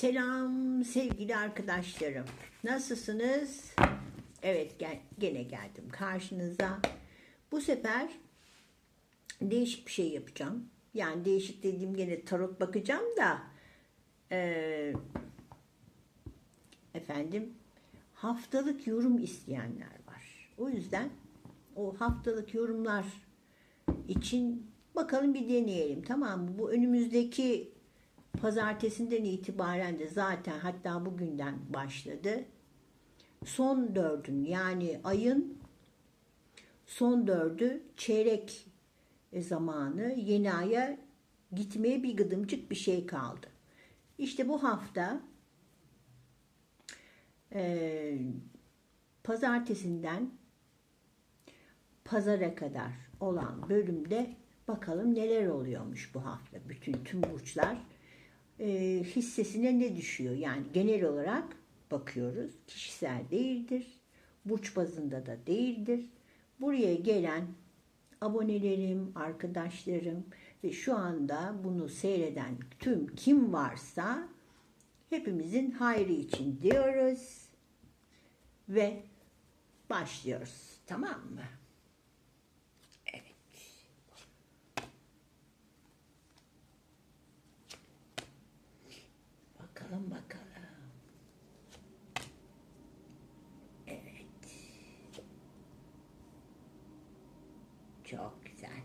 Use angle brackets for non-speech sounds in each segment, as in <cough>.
Selam sevgili arkadaşlarım. Nasılsınız? Evet gel, gene geldim karşınıza. Bu sefer değişik bir şey yapacağım. Yani değişik dediğim gene tarot bakacağım da eee, efendim haftalık yorum isteyenler var. O yüzden o haftalık yorumlar için bakalım bir deneyelim tamam mı? Bu önümüzdeki pazartesinden itibaren de zaten hatta bugünden başladı. Son dördün yani ayın son dördü çeyrek zamanı yeni aya gitmeye bir gıdımcık bir şey kaldı. İşte bu hafta eee, pazartesinden pazara kadar olan bölümde bakalım neler oluyormuş bu hafta. Bütün tüm burçlar e, hissesine ne düşüyor? Yani genel olarak bakıyoruz. Kişisel değildir. Burç bazında da değildir. Buraya gelen abonelerim, arkadaşlarım ve şu anda bunu seyreden tüm kim varsa hepimizin hayrı için diyoruz ve başlıyoruz. Tamam mı? Evet. Bakalım bakalım. Evet. Çok güzel.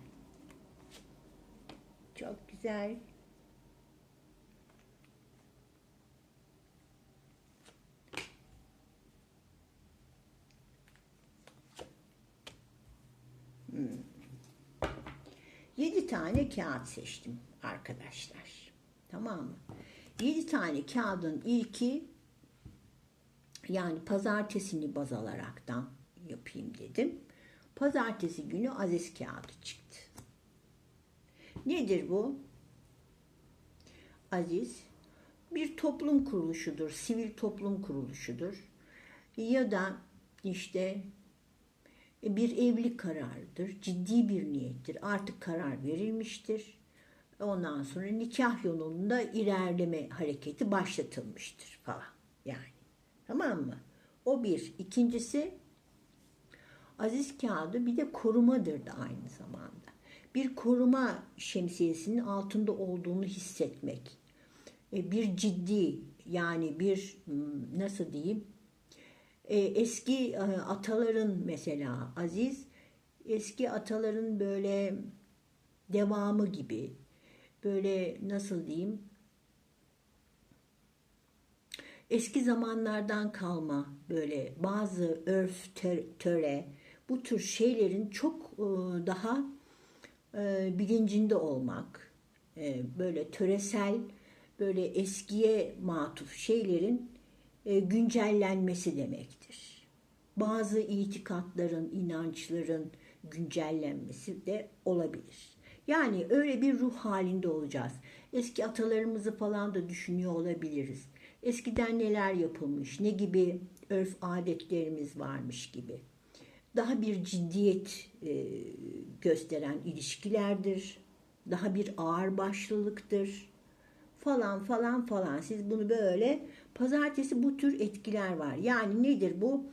Çok güzel. Yedi tane kağıt seçtim arkadaşlar. Tamam mı? Yedi tane kağıdın ilki yani pazartesini baz alaraktan yapayım dedim. Pazartesi günü Aziz kağıdı çıktı. Nedir bu? Aziz bir toplum kuruluşudur, sivil toplum kuruluşudur. Ya da işte bir evlilik kararıdır, ciddi bir niyettir. Artık karar verilmiştir. Ondan sonra nikah yolunda ilerleme hareketi başlatılmıştır falan yani. Tamam mı? O bir. İkincisi aziz kağıdı bir de korumadır da aynı zamanda. Bir koruma şemsiyesinin altında olduğunu hissetmek. E, Bir ciddi yani bir hmm, nasıl diyeyim e, eski e, ataların mesela Aziz eski ataların böyle devamı gibi böyle nasıl diyeyim eski zamanlardan kalma böyle bazı örf tö- töre bu tür şeylerin çok e, daha e, bilincinde olmak e, böyle töresel böyle eskiye matuf şeylerin güncellenmesi demektir. Bazı itikatların, inançların güncellenmesi de olabilir. Yani öyle bir ruh halinde olacağız. Eski atalarımızı falan da düşünüyor olabiliriz. Eskiden neler yapılmış, ne gibi örf adetlerimiz varmış gibi. Daha bir ciddiyet e, gösteren ilişkilerdir. Daha bir ağırbaşlılıktır falan falan falan. Siz bunu böyle pazartesi bu tür etkiler var. Yani nedir bu?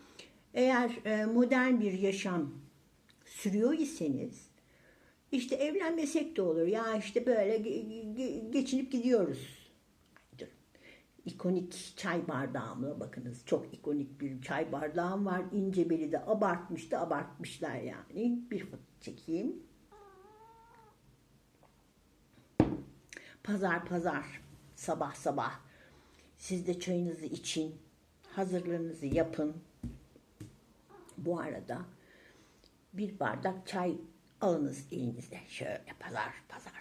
Eğer e, modern bir yaşam sürüyor iseniz işte evlenmesek de olur. Ya işte böyle ge- ge- geçinip gidiyoruz. Dur. İkonik çay bardağımla bakınız. Çok ikonik bir çay bardağım var. İnce beli de abartmış da abartmışlar yani. Bir foto çekeyim. Pazar pazar sabah sabah siz de çayınızı için hazırlığınızı yapın. Bu arada bir bardak çay alınız elinize şöyle pazar pazar.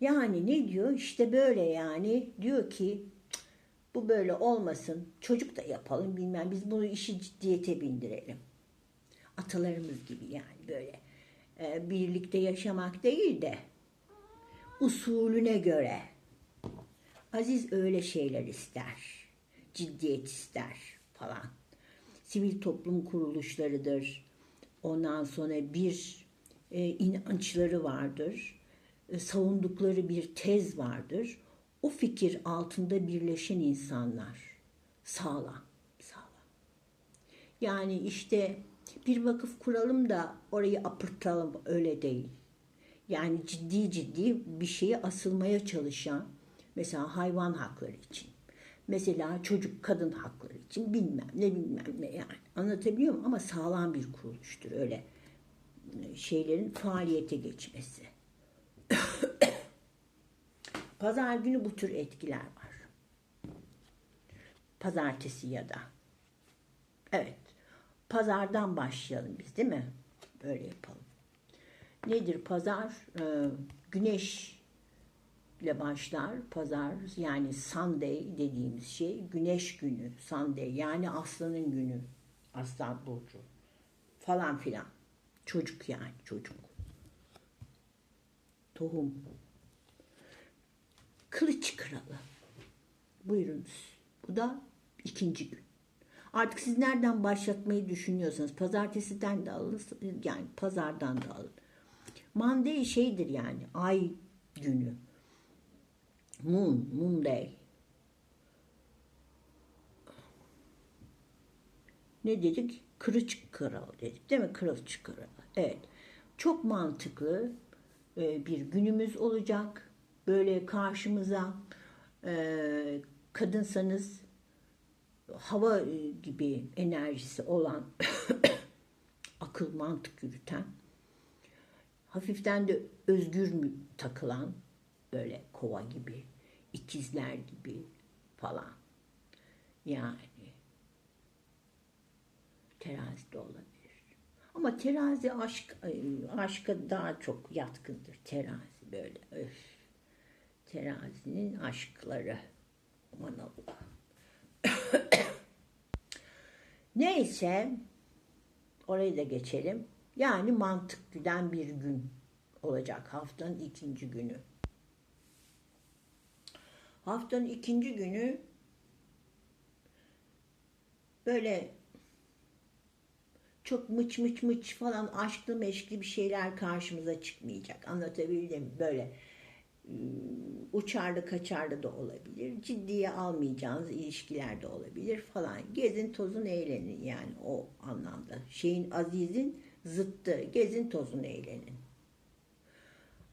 Yani ne diyor işte böyle yani diyor ki "Cık, bu böyle olmasın çocuk da yapalım bilmem biz bunu işi ciddiyete bindirelim. Atalarımız gibi yani böyle e, birlikte yaşamak değil de usulüne göre. Aziz öyle şeyler ister. Ciddiyet ister falan. Sivil toplum kuruluşlarıdır. Ondan sonra bir e, inançları vardır. E, savundukları bir tez vardır. o fikir altında birleşen insanlar sağlam, sağlam. Yani işte bir vakıf kuralım da orayı apırtalım öyle değil. Yani ciddi ciddi bir şeye asılmaya çalışan mesela hayvan hakları için. Mesela çocuk kadın hakları için bilmem ne bilmem ne yani. Anlatabiliyor muyum? Ama sağlam bir kuruluştur öyle şeylerin faaliyete geçmesi. <coughs> Pazar günü bu tür etkiler var. Pazartesi ya da. Evet. Pazardan başlayalım biz değil mi? Böyle yapalım. Nedir pazar? Ee, güneş ile başlar. Pazar yani Sunday dediğimiz şey güneş günü. Sunday yani aslanın günü. Aslan burcu. Falan filan. Çocuk yani çocuk. Tohum. Kılıç kralı. Buyurunuz. Bu da ikinci gün. Artık siz nereden başlatmayı düşünüyorsanız pazartesiden de alın yani pazardan da alın. Monday şeydir yani ay günü. Moon, Monday. Ne dedik? Kılıç kralı dedik değil mi? Kılıç kralı. Evet. Çok mantıklı e, bir günümüz olacak. Böyle karşımıza e, kadınsanız hava e, gibi enerjisi olan <coughs> akıl mantık yürüten hafiften de özgür mü takılan böyle kova gibi ikizler gibi falan yani terazi de olabilir ama terazi aşk aşka daha çok yatkındır terazi böyle öf. terazinin aşkları aman Allah <coughs> Neyse orayı da geçelim. Yani mantık güden bir gün olacak haftanın ikinci günü. Haftanın ikinci günü böyle çok mıç mıç mıç falan aşklı meşkli bir şeyler karşımıza çıkmayacak. Anlatabildim? Böyle uçarlı kaçarlı da olabilir. Ciddiye almayacağınız ilişkiler de olabilir falan. Gezin tozun eğlenin yani o anlamda. Şeyin azizin zıttı. Gezin tozun eğlenin.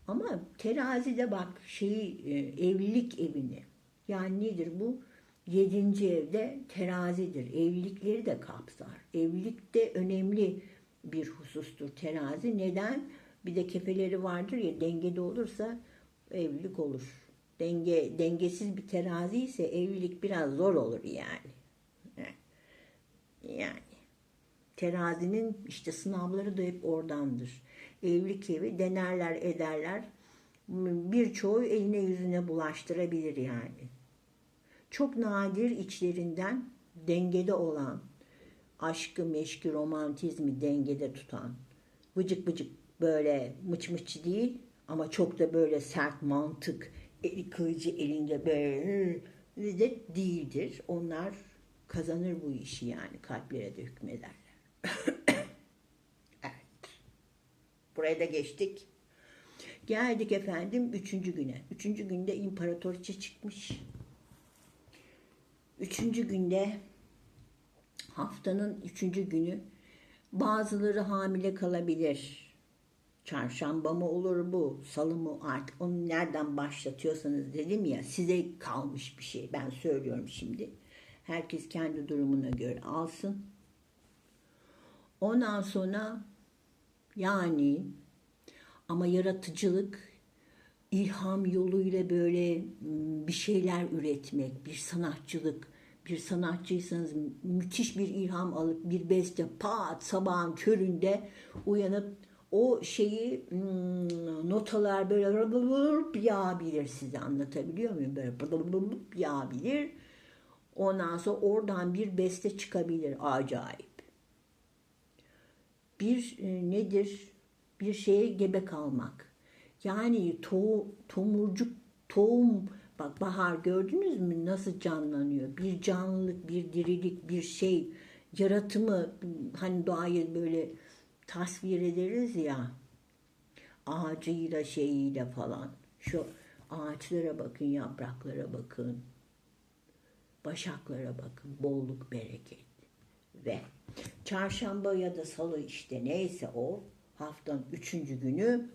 Ama terazide bak şeyi evlilik evini. Yani nedir bu? Yedinci evde terazidir. Evlilikleri de kapsar. Evlilik de önemli bir husustur terazi. Neden? Bir de kefeleri vardır ya dengede olursa evlilik olur. Denge dengesiz bir terazi ise evlilik biraz zor olur yani. Yani terazinin işte sınavları da hep oradandır. Evlilik evi denerler ederler. Birçoğu eline yüzüne bulaştırabilir yani. Çok nadir içlerinden dengede olan, aşkı, meşki, romantizmi dengede tutan, vıcık vıcık böyle mıç mıç değil, ama çok da böyle sert mantık, eli kılıcı elinde böyle de değildir. Onlar kazanır bu işi yani kalplere de hükmederler. <laughs> Buraya da geçtik. Geldik efendim üçüncü güne. Üçüncü günde imparatoriçe çıkmış. Üçüncü günde haftanın üçüncü günü bazıları hamile kalabilir Çarşamba mı olur bu, salı mı artık onu nereden başlatıyorsanız dedim ya size kalmış bir şey. Ben söylüyorum şimdi. Herkes kendi durumuna göre alsın. Ondan sonra yani ama yaratıcılık ilham yoluyla böyle bir şeyler üretmek, bir sanatçılık, bir sanatçıysanız müthiş bir ilham alıp bir beste pat sabahın köründe uyanıp o şeyi notalar böyle yağabilir size anlatabiliyor muyum? Böyle yağabilir. Ondan sonra oradan bir beste çıkabilir acayip. Bir e, nedir? Bir şeye gebe kalmak. Yani to tomurcuk, tohum, bak bahar gördünüz mü nasıl canlanıyor? Bir canlılık, bir dirilik, bir şey, yaratımı hani doğayı böyle tasvir ederiz ya ağacıyla şeyiyle falan. Şu Ağaçlara bakın, yapraklara bakın. Başaklara bakın. Bolluk, bereket. Ve çarşamba ya da salı işte neyse o haftanın üçüncü günü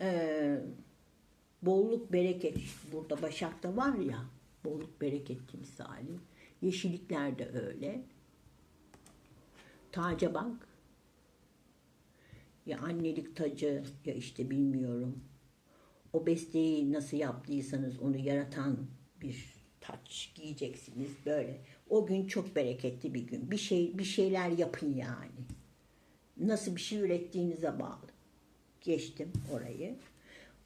eee, bolluk bereket burada Başak'ta var ya bolluk bereket timsali. Yeşillikler de öyle. Taca bak. Ya annelik tacı ya işte bilmiyorum. O besteyi nasıl yaptıysanız onu yaratan bir taç giyeceksiniz böyle. O gün çok bereketli bir gün. Bir şey bir şeyler yapın yani. Nasıl bir şey ürettiğinize bağlı. Geçtim orayı.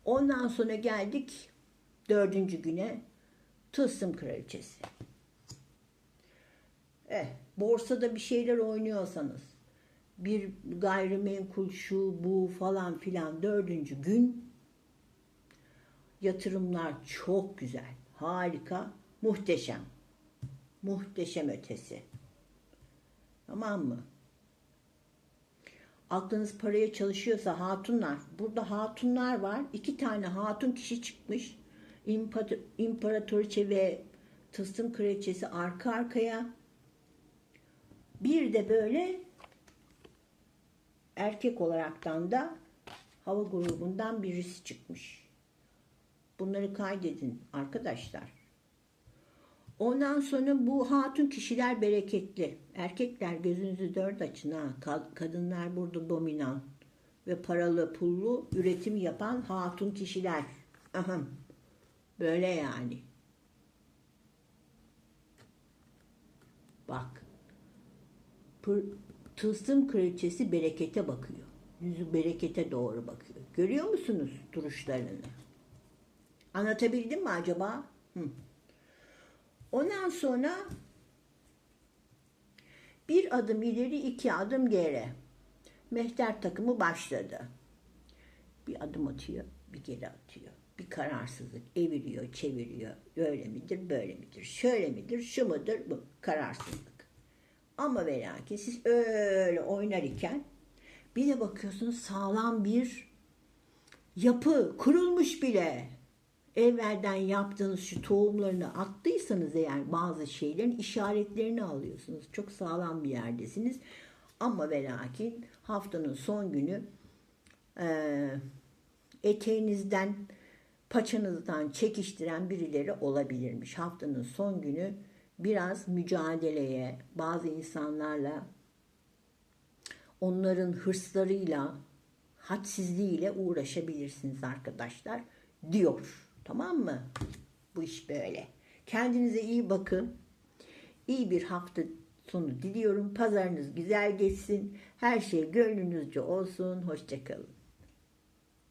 Ondan sonra geldik dördüncü güne Tılsım Kraliçesi. Eh, borsada bir şeyler oynuyorsanız, bir gayrimenkul şu bu falan filan dördüncü gün yatırımlar çok güzel, harika, muhteşem. Muhteşem ötesi. Tamam mı? Aklınız paraya çalışıyorsa hatunlar, burada hatunlar var. İki tane hatun kişi çıkmış. İmpa- İmparatoriçe ve Tılsım Kraliçesi arka arkaya. Bir de böyle erkek olaraktan da hava grubundan birisi çıkmış. Bunları kaydedin arkadaşlar. Ondan sonra bu hatun kişiler bereketli. Erkekler gözünüzü dört açın ha. Ka- Kadınlar burada dominan ve paralı pullu üretim yapan hatun kişiler. Ahem. Böyle yani. Bak. Pır, tılsım kraliçesi berekete bakıyor. Yüzü berekete doğru bakıyor. Görüyor musunuz duruşlarını? Anlatabildim mi acaba? Hı. Ondan sonra bir adım ileri iki adım geri. Mehter takımı başladı. Bir adım atıyor, bir geri atıyor. Bir kararsızlık eviriyor, çeviriyor. Öyle midir, böyle midir, şöyle midir, şu mudur, bu kararsızlık. Ama ve lakin siz öyle oynar iken bir de bakıyorsunuz sağlam bir yapı kurulmuş bile. Evvelden yaptığınız şu tohumlarını attıysanız eğer bazı şeylerin işaretlerini alıyorsunuz. Çok sağlam bir yerdesiniz. Ama ve lakin haftanın son günü eee, eteğinizden paçanızdan çekiştiren birileri olabilirmiş. Haftanın son günü biraz mücadeleye, bazı insanlarla onların hırslarıyla, hadsizliğiyle uğraşabilirsiniz arkadaşlar diyor. Tamam mı? Bu iş böyle. Kendinize iyi bakın. İyi bir hafta sonu diliyorum. Pazarınız güzel geçsin. Her şey gönlünüzce olsun. Hoşçakalın.